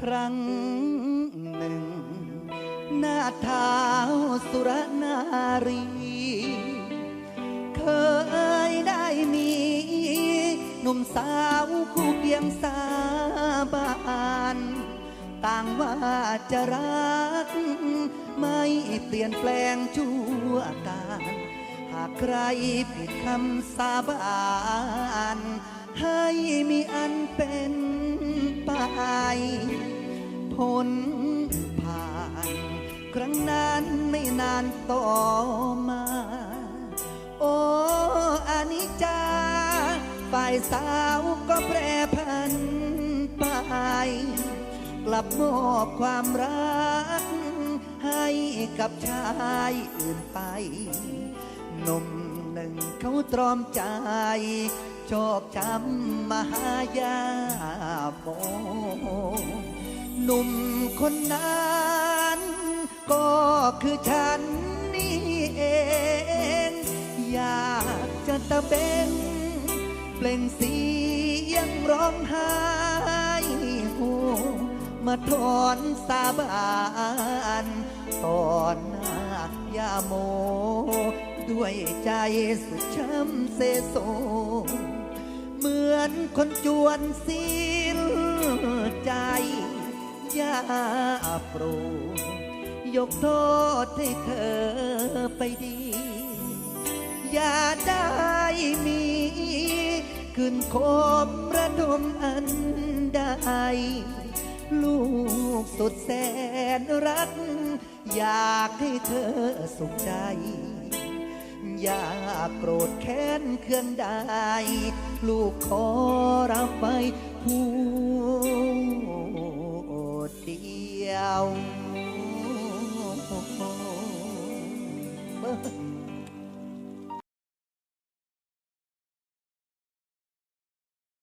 ครั้งหนึ่ง หน้าเท้าสุรนารี เคยได้มีหนุ่มสาวคู่เคียงสาบาน ต่างว่าจะรัก ไม่เปลี่ยนแปลงชั่วการหากใครผิดคำสาบานให้มีอันเป็นไป ผลผ่าน ครั้งนั้นไม่นานต่อมา โอ้อานิจจา ฝ่ายสาวก็แปรพันไป กลับมอบความรัก ให้กับชายอื่นไปนมหนึ่งเขาตรอมใจ ชอบจำมหายาโม นุ่มคนนั้น ก็คือฉันนี่เอง อยากจะตะเบงเปล่งเสียงร้องไห้โฮมาถอนสาบานตอนหน้ายาโม ด้วยใจสุดช้ำเซโซ เหมือนคนจวนสิ้นใจ ปรดยกโทษให้เธอไปดี อย่าได้มี ขึ้นคมระดมอันใดลูกสุดแสนรัก อยากให้เธอสุขใจ อย่าโกรธแค้นเคืองใด ลูกขอรับไปผู้ Yeah.